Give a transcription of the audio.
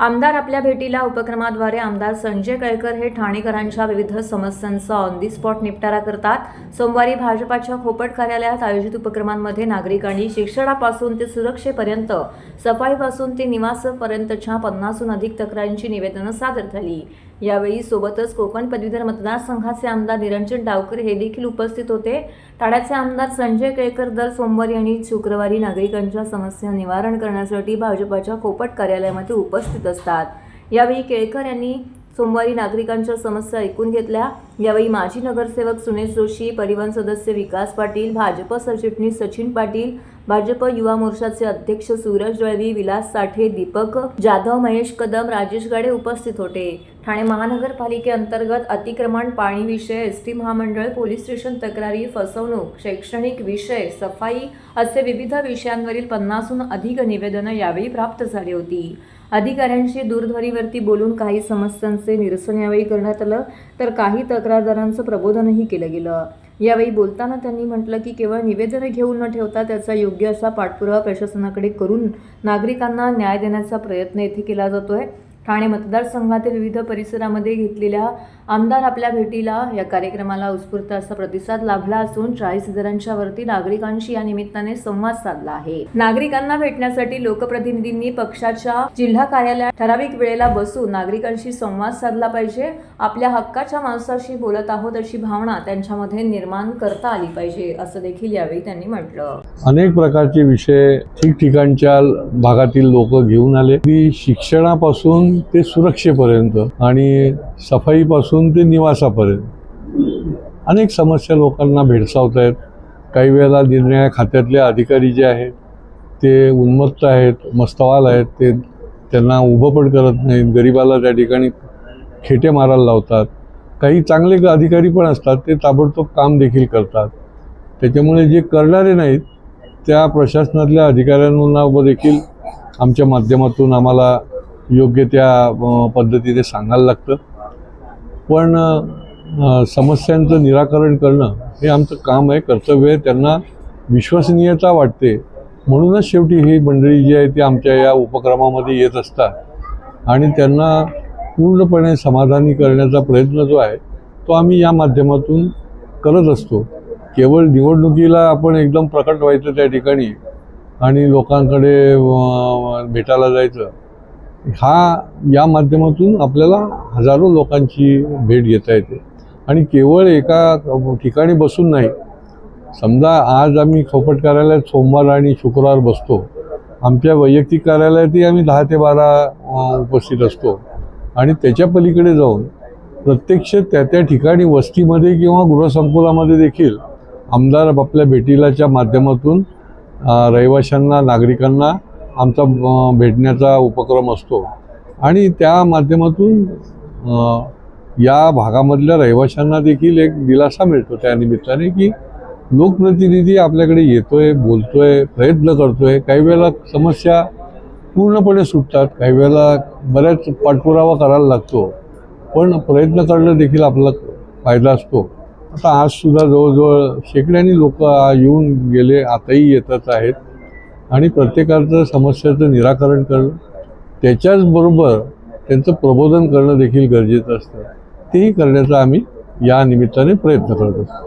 आमदार आपल्या भेटीला उपक्रमाद्वारे आमदार संजय केळकर हे ठाणेकरांच्या विविध समस्यांचा ऑन दी स्पॉट निपटारा करतात. सोमवारी भाजपाच्या खोपट कार्यालयात आयोजित उपक्रमांमध्ये नागरिकांनी शिक्षणापासून ते सुरक्षेपर्यंत सफाईपासून ते निवासापर्यंतच्या पन्नासहून अधिक तक्रारींची निवेदनं सादर झाली. यावेळी सोबतच कोकण पदवीधर मतदारसंघाचे आमदार निरंजन डावकर हे देखील उपस्थित होते. ठाण्याचे आमदार संजय केळकर दर सोमवारी आणि शुक्रवारी नागरिकांच्या समस्या निवारण करण्यासाठी भाजपाच्या खोपट कार्यालयामध्ये उपस्थित असतात. यावेळी केळकर यांनी सोमवारी नागरिकांच्या समस्या ऐकून घेतल्या. यावेळी माजी नगरसेवक सुनेश जोशी परिवहन सदस्य विकास पाटील भाजप सरचिटणीस सचिन पाटील भाजप युवा मोर्चाचे अध्यक्ष सूरज दळवी विलास साठे दीपक जाधव महेश कदम राजेश गाडे उपस्थित होते. ठाणे महानगरपालिकेअंतर्गत अतिक्रमण पाणी विषय एस टी महामंडळ पोलीस स्टेशन तक्रारी फसवणूक शैक्षणिक विषय सफाई असे विविध विषयांवरील पन्नासहून अधिक निवेदनं यावेळी प्राप्त झाली होती. अधिकाऱ्यांशी दूरध्वनीवरती बोलून काही समस्यांचे निरसन यावेळी करण्यात आलं तर काही तक्रारदारांचं प्रबोधनही केलं गेलं. यावेळी बोलताना त्यांनी म्हटलं की केवळ निवेदनं घेऊन न ठेवता त्याचा योग्य असा पाठपुरावा प्रशासनाकडे करून नागरिकांना न्याय देण्याचा प्रयत्न येथे केला जातो आहे ठाणे मतदारसंघातील विविध परिसरामध्ये घेतलेल्या आमदार आपल्या भेटीला या कार्यक्रमाला उत्स्फूर्त असा प्रतिसाद लाभला असून चाळीस हजारांच्या वरती नागरिकांशी या निमित्ताने संवाद साधला आहे. नागरिकांना भेटण्यासाठी लोकप्रतिनिधींनी पक्षाच्या जिल्हा कार्यालयात ठराविक वेळेला बसून नागरिकांशी संवाद साधला पाहिजे आपल्या हक्काच्या माणसाशी बोलत आहोत अशी भावना त्यांच्यामध्ये निर्माण करता आली पाहिजे असं देखील यावेळी त्यांनी म्हटलं. अनेक प्रकारचे विषय ठिकठिकाणच्या भागातील लोक घेऊन आले. शिक्षणापासून ते सुरक्षेपर्यंत आणि सफाईपासून ते निवासापर्यंत. अनेक समस्या लोकांना भेडसावत आहेत काही वेळेला निर्णया खात्यातले अधिकारी जे आहेत ते उन्मत्त आहेत मस्तवाल आहेत ते त्यांना उभं पण करत नाहीत गरिबाला त्या ठिकाणी खेटे मारायला लावतात. काही चांगले अधिकारी पण असतात ते ताबडतोब काम देखील करतात. त्याच्यामुळे जे करणारे नाहीत त्या प्रशासनातल्या अधिकाऱ्यांना देखील आमच्या माध्यमातून आम्हाला योग्य त्या पद्धतीने सांगायला लागतं. पण समस्यांचं निराकरण करणं हे आमचं काम आहे कर्तव्य आहे. त्यांना विश्वसनीयता वाटते. म्हणूनच शेवटी ही मंडळी जी आहे ती आमच्या या उपक्रमामध्ये येत असतात. आणि त्यांना पूर्णपणे समाधानी करण्याचा प्रयत्न जो आहे तो आम्ही या माध्यमातून करत असतो. केवळ निवडणुकीला आपण एकदम प्रकट व्हायचं त्या ठिकाणी आणि लोकांकडे भेटायला जायचं हा या माध्यमातून आपल्याला हजारो लोकांची भेट घेता येते. आणि केवळ एका ठिकाणी बसून नाही समजा आज आम्ही खोपट कार्यालयात सोमवार आणि शुक्रवार बसतो. आमच्या वैयक्तिक कार्यालयातही आम्ही दहा ते बारा उपस्थित असतो. आणि त्याच्या पलीकडे जाऊन प्रत्यक्ष त्या त्या ठिकाणी वस्तीमध्ये किंवा गृहसंकुलामध्ये देखील आमदार आपल्या भेटीलाच्या माध्यमातून रहिवाशांना नागरिकांना आमचा भेटण्याचा उपक्रम असतो. आणि त्या माध्यमातून या भागामधल्या रहिवाशांना देखील एक दिलासा मिळतो त्या निमित्ताने की लोकप्रतिनिधी आपल्याकडे येतोय बोलतोय प्रयत्न करतोय. काही वेळेला समस्या पूर्णपणे सुटतात काही वेळेला बऱ्याच पाठपुरावा करायला लागतो. पण प्रयत्न करणं देखील आपला फायदा असतो. आता आजसुद्धा जवळजवळ शेकड्यांनी लोक येऊन गेले आताही येतच आहेत. आणि प्रत्येकाचं समस्याचं निराकरण करणं त्याच्याचबरोबर त्यांचं प्रबोधन करणं देखील गरजेचं असतं. तेही करण्याचा आम्ही या निमित्ताने प्रयत्न करत असतो.